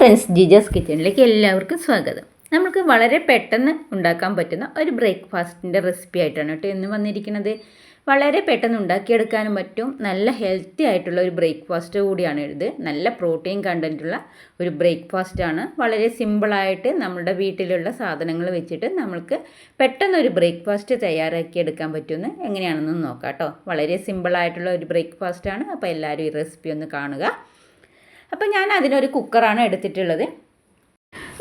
Friends ജിജസ് കിച്ചണിലേക്ക് എല്ലാവർക്കും സ്വാഗതം. നമുക്ക് വളരെ പെട്ടെന്ന് ഉണ്ടാക്കാൻ പറ്റുന്ന ഒരു ബ്രേക്ക്ഫാസ്റ്റിന്റെ റെസിപ്പി ആയിട്ടാണ് കേട്ടോ ഇന്ന് വന്നിരിക്കുന്നത്. വളരെ പെട്ടെന്ന് ഉണ്ടാക്കിയെടുക്കാനും പറ്റും. നല്ല ഹെൽത്തി ആയിട്ടുള്ള ഒരു ബ്രേക്ക്ഫാസ്റ്റ് കൂടിയാണ് ഇത്. നല്ല പ്രോട്ടീൻ കണ്ടന്റുള്ള ഒരു ബ്രേക്ക്ഫാസ്റ്റ് ആണ് വളരെ സിമ്പിളായിട്ട് നമ്മുടെ വീട്ടിലുള്ള സാധനങ്ങൾ വെച്ചിട്ട് നമ്മൾക്ക് പെട്ടെന്ന് ഒരു ബ്രേക്ക്ഫാസ്റ്റ് തയ്യാറാക്കിയെടുക്കാൻ പറ്റുമെന്ന് എങ്ങനെയാണെന്ന് നോക്കാം കേട്ടോ. വളരെ സിമ്പിളായിട്ടുള്ള ഒരു ബ്രേക്ക്ഫാസ്റ്റാണ്. അപ്പോൾ എല്ലാവരും ഈ റെസിപ്പി ഒന്ന് കാണുക. അപ്പം ഞാൻ അതിനൊരു കുക്കറാണ് എടുത്തിട്ടുള്ളത്.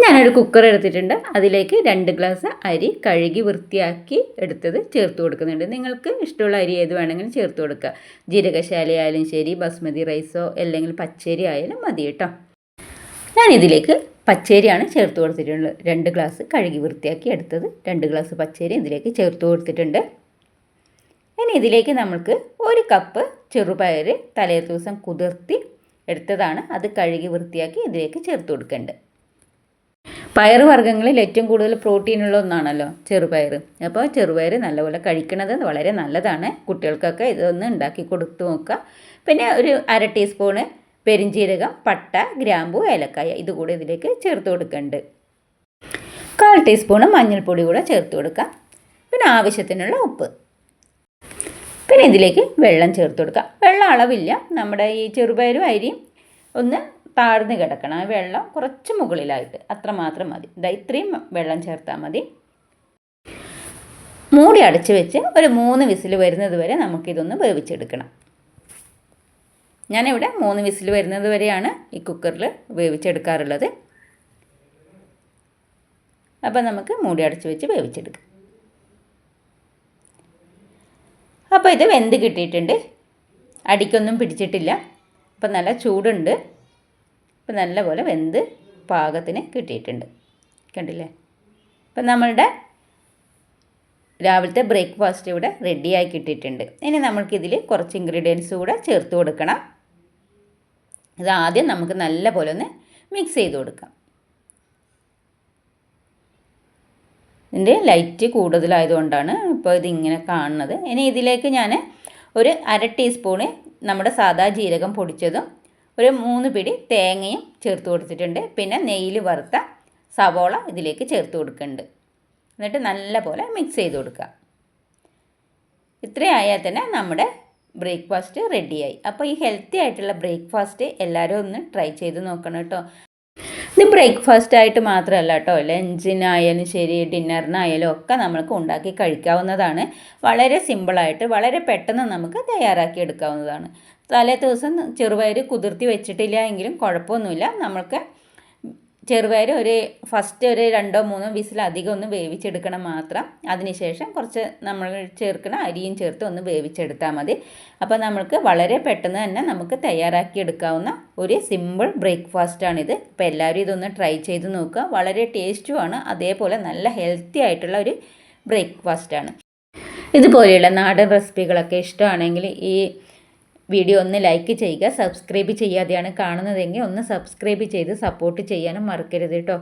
ഞാനൊരു കുക്കർ എടുത്തിട്ടുണ്ട്. അതിലേക്ക് രണ്ട് ഗ്ലാസ് അരി കഴുകി വൃത്തിയാക്കി എടുത്തത് ചേർത്ത് കൊടുക്കുന്നുണ്ട്. നിങ്ങൾക്ക് ഇഷ്ടമുള്ള അരി ഏത് വേണമെങ്കിലും ചേർത്ത് കൊടുക്കുക ജീരകശാല ആയാലും ശരി ബസ്മതി റൈസോ അല്ലെങ്കിൽ പച്ചരി ആയാലും മതി കേട്ടോ. ഞാനിതിലേക്ക് പച്ചരിയാണ് ചേർത്ത് കൊടുത്തിട്ടുള്ളത്. രണ്ട് ഗ്ലാസ് കഴുകി വൃത്തിയാക്കി എടുത്തത് രണ്ട് ഗ്ലാസ് പച്ചരി ഇതിലേക്ക് ചേർത്ത് കൊടുത്തിട്ടുണ്ട്. ഇനി ഇതിലേക്ക് നമുക്ക് ഒരു കപ്പ് ചെറുപയർ തലേ ദിവസം കുതിർത്തി എടുത്തതാണ്. അത് കഴുകി വൃത്തിയാക്കി ഇതിലേക്ക് ചേർത്ത് കൊടുക്കേണ്ടത്. പയർ വർഗങ്ങളിൽ ഏറ്റവും കൂടുതൽ പ്രോട്ടീനുള്ള ഒന്നാണല്ലോ ചെറുപയർ അപ്പോൾ ചെറുപയർ നല്ലപോലെ കഴിക്കണത് വളരെ നല്ലതാണ്. കുട്ടികൾക്കൊക്കെ ഇതൊന്ന് ഉണ്ടാക്കി കൊടുത്തു നോക്കുക. പിന്നെ ഒരു അര ടീസ്പൂണ് പെരിഞ്ചീരകം പട്ട ഗ്രാമ്പു ഏലക്കായ ഇതുകൂടെ ഇതിലേക്ക് ചേർത്ത് കൊടുക്കേണ്ടത്. കാൽ ടീസ്പൂണ് മഞ്ഞൾപ്പൊടി കൂടെ ചേർത്ത് കൊടുക്കാം പിന്നെ ആവശ്യത്തിനുള്ള ഉപ്പ്. പിന്നെ ഇതിലേക്ക് വെള്ളം ചേർത്ത് കൊടുക്കുക. വെള്ളം അളവില്ല. നമ്മുടെ ഈ ചെറുപയറും അരിയും ഒന്ന് താഴ്ന്ന് കിടക്കണം. വെള്ളം കുറച്ച് മുകളിലായിട്ട് അത്ര മാത്രം മതി. ഇതാ ഇത്രയും വെള്ളം ചേർത്താൽ മതി. മൂടി അടച്ചു വെച്ച് ഒരു മൂന്ന് വിസിൽ വരുന്നത് വരെ നമുക്കിതൊന്ന് വേവിച്ചെടുക്കണം. ഞാനിവിടെ മൂന്ന് വിസിൽ വരുന്നത് വരെയാണ് ഈ കുക്കറിൽ വേവിച്ചെടുക്കാറുള്ളത്. അപ്പം നമുക്ക് മൂടി അടച്ചു വെച്ച് വേവിച്ചെടുക്കാം. അപ്പോൾ ഇത് വെന്ത് കിട്ടിയിട്ടുണ്ട്. അടിക്കൊന്നും പിടിച്ചിട്ടില്ല. അപ്പം നല്ല ചൂടുണ്ട്. അപ്പം നല്ലപോലെ വെന്ത് പാകത്തിന് കിട്ടിയിട്ടുണ്ട്. കണ്ടില്ലേ? അപ്പം നമ്മളുടെ രാവിലത്തെ ബ്രേക്ക്ഫാസ്റ്റ് ഇവിടെ റെഡിയായി കിട്ടിയിട്ടുണ്ട്. ഇനി നമ്മൾക്കിതിൽ കുറച്ച് ഇൻഗ്രീഡിയൻസ് കൂടെ ചേർത്ത് കൊടുക്കണം. ഇത് ആദ്യം നമുക്ക് നല്ല പോലെ ഒന്ന് മിക്സ് ചെയ്ത് കൊടുക്കാം. ഇതിന്റെ ലൈറ്റ് കൂടുതലായതുകൊണ്ടാണ് ഇപ്പോൾ ഇതിങ്ങനെ കാണുന്നത്. ഇനി ഇതിലേക്ക് ഞാൻ ഒരു അര ടീസ്പൂണ് നമ്മുടെ സാദാ ജീരകം പൊടിച്ചതും ഒരു മൂന്ന് പിടി തേങ്ങയും ചേർത്ത് കൊടുത്തിട്ടുണ്ട്. പിന്നെ നെയ്യിൽ വറുത്ത സവോള ഇതിലേക്ക് ചേർത്ത് കൊടുക്കുന്നുണ്ട്. എന്നിട്ട് നല്ല പോലെ മിക്സ് ചെയ്ത് കൊടുക്കുക. ഇത്രയായാൽ തന്നെ നമ്മുടെ ബ്രേക്ക്ഫാസ്റ്റ് റെഡിയായി അപ്പോൾ ഈ ഹെൽത്തി ആയിട്ടുള്ള ബ്രേക്ക്ഫാസ്റ്റ് എല്ലാവരും ഒന്ന് ട്രൈ ചെയ്ത് നോക്കണം കേട്ടോ. ഇത് ബ്രേക്ക്ഫാസ്റ്റ് ആയിട്ട് മാത്രമല്ല കേട്ടോ. ലഞ്ചിനായാലും ശരി ഡിന്നറിനായാലും ഒക്കെ നമുക്ക് ഉണ്ടാക്കി കഴിക്കാവുന്നതാണ്. വളരെ സിമ്പിളായിട്ട് വളരെ പെട്ടെന്ന് നമുക്ക് തയ്യാറാക്കി എടുക്കാവുന്നതാണ്. തലേ ദിവസം ചെറുപയർ കുതിർത്തി വെച്ചിട്ടില്ല എങ്കിലും കുഴപ്പമൊന്നുമില്ല. നമുക്ക് ചെറുപയർ ഒരു ഫസ്റ്റ് ഒരു രണ്ടോ മൂന്നോ വിസിൽ അധികം ഒന്ന് വേവിച്ചെടുക്കണം മാത്രം. അതിനുശേഷം കുറച്ച് നമ്മൾ ചേർക്കുന്ന അരിയും ചേർത്ത് ഒന്ന് വേവിച്ചെടുത്താൽ മതി. അപ്പോൾ നമ്മൾക്ക് വളരെ പെട്ടെന്ന് തന്നെ നമുക്ക് തയ്യാറാക്കി എടുക്കാവുന്ന ഒരു സിമ്പിൾ ബ്രേക്ക്ഫാസ്റ്റാണിത് അപ്പോൾ എല്ലാവരും ഇതൊന്ന് ട്രൈ ചെയ്ത് നോക്കുക. വളരെ ടേസ്റ്റുമാണ് അതേപോലെ നല്ല ഹെൽത്തി ആയിട്ടുള്ള ഒരു ബ്രേക്ക്ഫാസ്റ്റാണ് ഇതുപോലെയുള്ള നാടൻ റെസിപ്പികളൊക്കെ ഇഷ്ടമാണെങ്കിൽ ഈ വീഡിയോ ഒന്ന് ലൈക്ക് ചെയ്യുക സബ്സ്ക്രൈബ് ചെയ്യാതെയാണ് കാണുന്നതെങ്കിൽ ഒന്ന് സബ്സ്ക്രൈബ് ചെയ്ത് സപ്പോർട്ട് ചെയ്യാനും മറക്കരുത് കേട്ടോ.